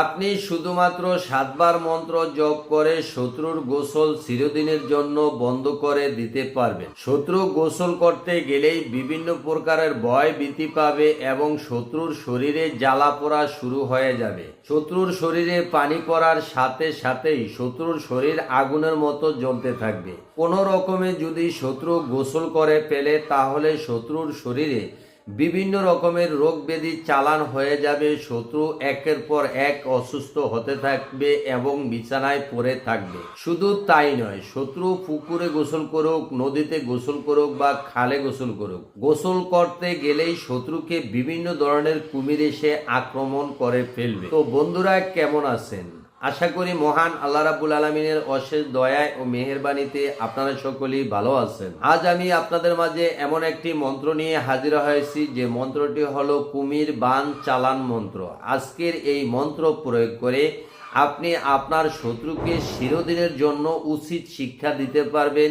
আপনি শুধুমাত্র সাতবার মন্ত্র জপ করে শত্রুর গোসল চিরদিনের জন্য বন্ধ করে দিতে পারবেন। শত্রু গোসল করতে গেলেই বিভিন্ন প্রকারের ভয় ভীতি পাবে এবং শত্রুর শরীরে জ্বালা পোড়া শুরু হয়ে যাবে। শত্রুর শরীরে পানি পড়ার সাথে সাথেই শত্রুর শরীর আগুনের মতো জ্বলতে থাকবে। কোনো রকমে যদি শত্রু গোসল করে পেলে তাহলে শত্রুর শরীরে বিভিন্ন রকমের রোগ ব্যাধি চালান হয়ে যাবে, শত্রু একের পর এক অসুস্থ হতে থাকবে এবং বিছানায় পড়ে থাকবে। শুধু তাই নয়, শত্রু পুকুরে গোসল করুক, নদীতে গোসল করুক বা খালে গোসল করুক, গোসল করতে গেলেই শত্রুকে বিভিন্ন ধরনের কুমির এসে আক্রমণ করে ফেলবে। তো বন্ধুরা, কেমন আছেন? আশা করি মহান আল্লাহ রাবুল আলমিনের অশেষ দয়ায় ও মেহেরবানিতে আপনারা সকলেই ভালো আছেন। আজ আমি আপনাদের মাঝে এমন একটি মন্ত্র নিয়ে হাজির হয়েছি, যে মন্ত্রটি হলো কুমির বান চালান মন্ত্র। আজকের এই মন্ত্র প্রয়োগ করে আপনি আপনার শত্রুকে চিরদিনের জন্য উচিত শিক্ষা দিতে পারবেন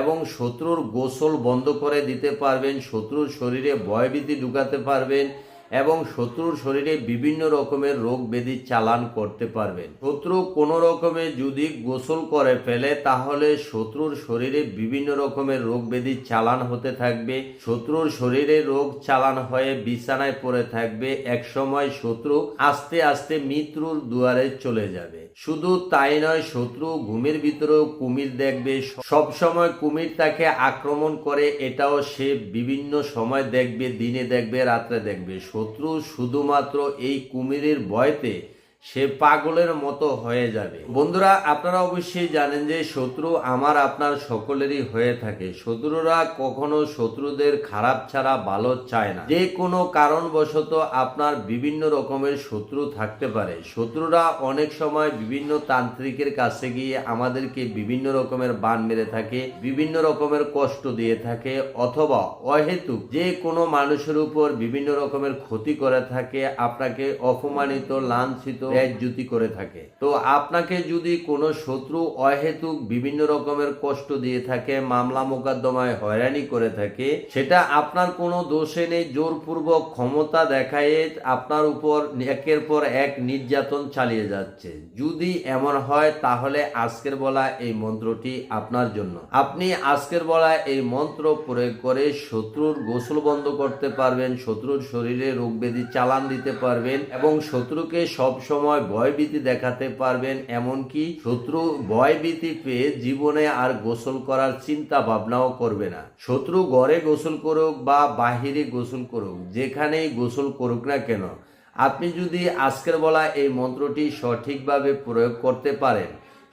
এবং শত্রুর গোসল বন্ধ করে দিতে পারবেন, শত্রুর শরীরে ভয়ভীতি ঢুকাতে পারবেন এবং শত্রুর শরীরে বিভিন্ন রকমের রোগ ব্যাধি চালান করতে পারবেন। শত্রু কোনো রকমে যদি গোসল করে ফেলে, তাহলে শত্রুর শরীরে বিভিন্ন রকমের রোগ ব্যাধি চালান হতে থাকবে। শত্রুর শরীরে রোগ চালান হয়ে বিছানায় পড়ে থাকবে। একসময় শত্রু আস্তে আস্তে মৃত্যুর দুয়ারে চলে যাবে। শুধু তাই নয়, শত্রু ঘুমের ভিতরেও কুমির দেখবে। সব সময় কুমির তাকে আক্রমণ করে, এটাও সে বিভিন্ন সময় দেখবে, দিনে দেখবে, রাত্রে দেখবে। শত্রু শুধুমাত্র এই কুমিরের ভয়তে সে পাগলের মতো হয়ে যাবে। বন্ধুরা, আপনারা অবশ্যই জানেন যে শত্রু আমার আপনার সকলেরই হয়ে থাকে। শত্রুরা কখনো শত্রুদের খারাপ ছাড়া ভালো চায় না। যে কোনো কারণবশত আপনার বিভিন্ন রকমের শত্রু থাকতে পারে। শত্রুরা অনেক সময় বিভিন্ন তান্ত্রিকের কাছে গিয়ে আমাদেরকে বিভিন্ন রকমের বান মেরে থাকে, বিভিন্ন রকমের কষ্ট দিয়ে থাকে অথবা অহেতুক যে কোনো মানুষের উপর বিভিন্ন রকমের ক্ষতি করে থাকে, আপনাকে অপমানিত, লাঞ্ছিত জ্যুতি করে থাকে। তো আপনাকে যদি কোনো শত্রু অহেতুক বিভিন্ন রকমের কষ্ট দিয়ে থাকে, মামলা মোকদ্দমায় হয়রানি করে থাকে, সেটা আপনার কোনো দোষে নেই, জোরপূর্বক ক্ষমতা দেখায় আপনার উপর একের পর এক নির্যাতন চালিয়ে যাচ্ছে। যদি এমন হয়, তাহলে আজকের বলা এই মন্ত্রটি আপনার জন্য। আপনি আজকের বলা এই মন্ত্র প্রয়োগ করে শত্রুর গোসল বন্ধ করতে পারবেন, শত্রুর শরীরে রোগ ব্যাধি চালান দিতে পারবেন এবং শত্রুকে সব সময় ভয়ভীতি দেখাতে পারবেন, এমনকি শত্রু ভয়ভীতি পেয়ে জীবনে আর গোসল করার চিন্তা ভাবনাও করবে না। শত্রু ঘরে গোসল করুক বা বাহিরে গোসল করুক, যেখানেই গোসল করুক না কেন, আপনি যদি আজকের বলা এই মন্ত্রটি সঠিকভাবে প্রয়োগ করতে পারেন,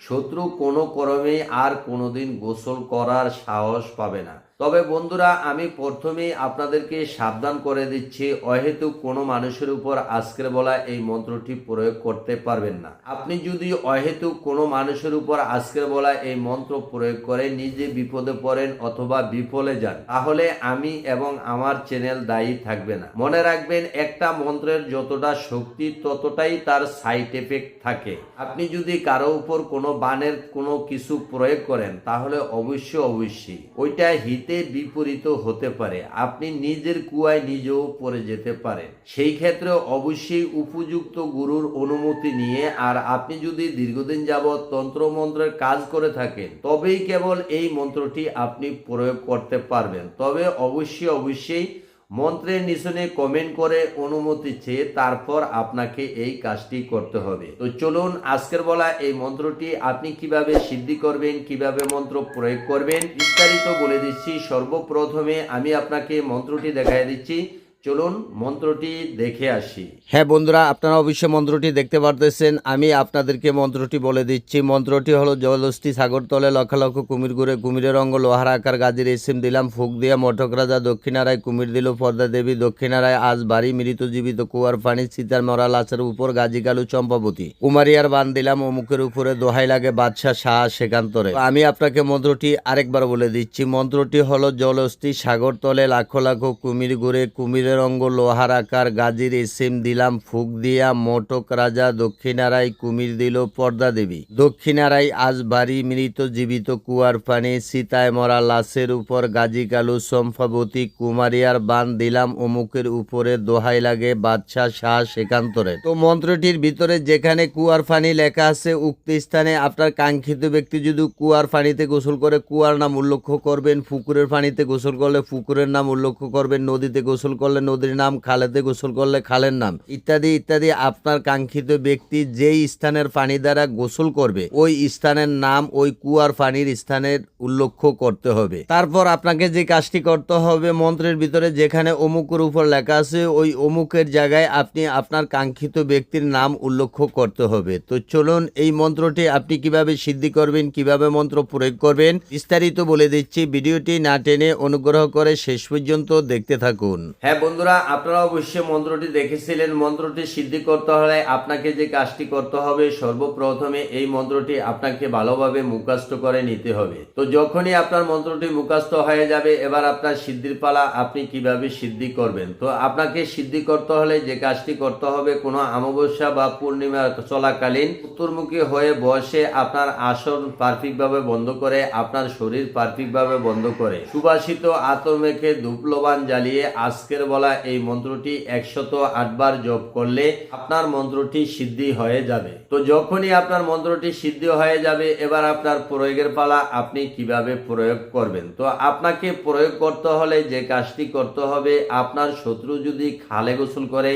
শত্রু কোনো কর্মেই আর কোনোদিন গোসল করার সাহস পাবে না। তবে বন্ধুরা, আমি প্রথমেই আপনাদেরকে সাবধান করে দিচ্ছি, অহেতু কোনো মানুষের উপর আজকের বলা এই মন্ত্রটি প্রয়োগ করতে পারবেন না। আপনি যদি অহেতু কোনো মানুষের উপর আজকের বলা এই মন্ত্র প্রয়োগ করে নিজে বিপদে পড়েন অথবা বিফলে যান, তাহলে আমি এবং আমার চ্যানেল দায়ী থাকবে না। মনে রাখবেন, একটা মন্ত্রের যতটা শক্তি, ততটাই তার সাইড এফেক্ট থাকে। আপনি যদি কারও উপর কোনো বানের কোনো কিছু প্রয়োগ করেন, তাহলে অবশ্যই অবশ্যই ওইটা হিতে বিপরীত হতে পারে। আপনি নিজের কুয়ায় নিজেও পড়ে যেতে পারেন। সেই ক্ষেত্রে অবশ্যই উপযুক্ত গুরুর অনুমতি নিয়ে আর আপনি যদি দীর্ঘদিন যাবৎ তন্ত্রমন্ত্রের কাজ করে থাকেন, তবেই কেবল এই মন্ত্রটি আপনি প্রয়োগ করতে পারবেন। তবে অবশ্যই অবশ্যই মন্ত্রের নিচনে কমেন্ট করে অনুমতি চেয়ে তারপর আপনাকে এই কাজটি করতে হবে। তো চলুন আজকের বলা এই মন্ত্রটি আপনি কীভাবে সিদ্ধি করবেন, কীভাবে মন্ত্র প্রয়োগ করবেন, বিস্তারিত বলে দিচ্ছি। সর্বপ্রথমে আমি আপনাকে মন্ত্রটি দেখাই দিচ্ছি। চলুন মন্ত্রটি দেখে আসি। হ্যাঁ বন্ধুরা, আপনারা অবশ্যই মন্ত্রটি দেখতে পারতেছেন। আমি আপনাদেরকে মন্ত্রটি বলে দিচ্ছি। মন্ত্রটি হলো জলস্থি সাগর তলে লক্ষ লক্ষ কুমির ঘুরে কুমিরের অঙ্গ লোহার আকার গাজির এসিম দিলাম, ফুক দিয়া মঠক রাজা দক্ষিণারায় কুমির দিল, পদ্মা দেবী দক্ষিণারায় আজ বাড়ি, মৃত জীবিত কুয়ার পানি, সীতার মরা লাশের উপর গাজী কালু চম্পাবতী। কুমারিয়ার বান দিলাম, অমুকের উপরে দোহাই লাগে বাদশাহ শাহ সেকান্তরে। আমি আপনাকে মন্ত্রটি আরেকবার বলে দিচ্ছি। মন্ত্রটি হলো জলস্থি সাগর তলে লাখো লাখো কুমির ঘুরে কুমিরের অঙ্গ লোহার আকার, গাজীর এসেম দিলাম, ফুক দিয়া মোটক রাজা দক্ষিণারাই কুমির দিল পর্দা দেবী। দক্ষিণারাই আজ বাড়ি মৃত জীবিত কুয়ার পানি সীতায় মরা লাশের উপর গাজী কালু সম্ভাবতী কুমারিয়ার বান দিলাম অমুকের উপরে, দোহাই লাগে বাদশাহ শাহ সেকান্তরে তো মন্ত্রটির ভিতরে যেখানে কুয়ার পানি লেখা আছে, উক্ত স্থানে আপনার কাঙ্ক্ষিত ব্যক্তি যদি কুয়ার পানিতে গোসল করে, কুয়ার নাম উল্লেখ করবেন, পুকুরের পানিতে গোসল করলে পুকুরের নাম উল্লেখ করবেন, নদীতে গোসল করলে নদীর নাম খালেতে গোসল করলে খালের নাম, ইত্যাদি ইত্যাদি। আপনার কাঙ্ক্ষিত ব্যক্তি যেই স্থানের পানি দ্বারা গোসল করবে, ওই স্থানের নাম, ওই কুয়ার পানির স্থানের উল্লেখ করতে হবে। তারপর আপনাকে যে কাজটি করতে হবে, মন্ত্রের ভিতরে যেখানে অমুকের উপর লেখা আছে, ওই অমুকের জায়গায় আপনি আপনার কাঙ্ক্ষিত ব্যক্তির নাম উল্লেখ করতে হবে। তো চলুন, এই মন্ত্রটি আপনি কীভাবে সিদ্ধি করবেন, কীভাবে মন্ত্র প্রয়োগ করবেন, বিস্তারিত বলে দিচ্ছি। ভিডিওটি না টেনে অনুগ্রহ করে শেষ পর্যন্ত দেখতে থাকুন। হ্যাঁ বন্ধুরা, আপনারা অবশ্যই মন্ত্রটি দেখেছিলেন। মন্ত্রটি সিদ্ধি করতে হলে আপনাকে যে কাজটি করতে হবে, সর্বপ্রথমে এই মন্ত্রটি আপনাকে ভালোভাবে মুখস্থ করে নিতে হবে। তো যখনই আপনার মন্ত্রটি মুখস্থ হয়ে যাবে, এবার আপনার সিদ্ধির পালা আপনি কীভাবে সিদ্ধি করবেন? তো আপনাকে সিদ্ধি করতে হলে যে কাজটি করতে হবে, কোনো অমাবস্যা বা পূর্ণিমা চলাকালীন উত্তরমুখী হয়ে বসে আপনার আসন পারফিক ভাবে বন্ধ করে, আপনার শরীর পারফিক ভাবে বন্ধ করে, সুবাসিত আতর মেখে ধূপলবান জ্বালিয়ে আজকের বলা এই মন্ত্রটি একশত আটবার জপ করলে আপনার মন্ত্রটি সিদ্ধি হয়ে যাবে। তো যখনই আপনার মন্ত্রটি সিদ্ধি হয়ে যাবে, এবার আপনার প্রয়োগের পালা আপনি কীভাবে প্রয়োগ করবেন? তো আপনাকে প্রয়োগ করতে হলে যে কাজটি করতে হবে, আপনার শত্রু যদি খালে গোসল করে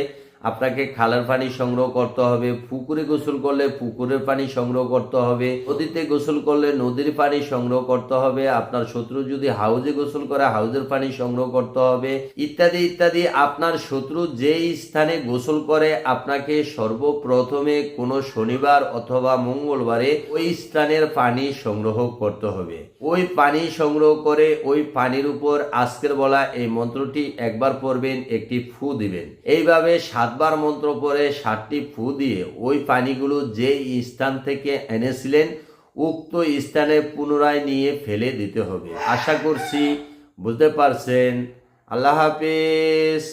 আপনাকে খালার পানি সংগ্রহ করতে হবে, পুকুরে গোসল করলে পুকুরের পানি সংগ্রহ করতে হবে, নদীতে গোসল করলে নদীর পানি সংগ্রহ করতে হবে, আপনার শত্রু যদি হাউজে গোসল করে হাউজের পানি সংগ্রহ করতে হবে, ইত্যাদি ইত্যাদি, আপনার শত্রু যেই স্থানে গোসল করে আপনাকে সর্বপ্রথমে কোনো শনিবার অথবা মঙ্গলবারে ওই স্থানের পানি সংগ্রহ করতে হবে। ওই পানি সংগ্রহ করে ওই পানির উপর আজকের বলা এই মন্ত্রটি একবার পড়বেন, একটি ফু দিবেন। এইভাবে সাতবার মন্ত্র পরে সাতটি ফু দিয়ে ওই পানিগুলো যে স্থান থেকে এনেছিলেন, উক্ত স্থানে পুনরায় নিয়ে ফেলে দিতে হবে। আশা করছি বুঝতে পারছেন। আল্লাহ হাফিজ।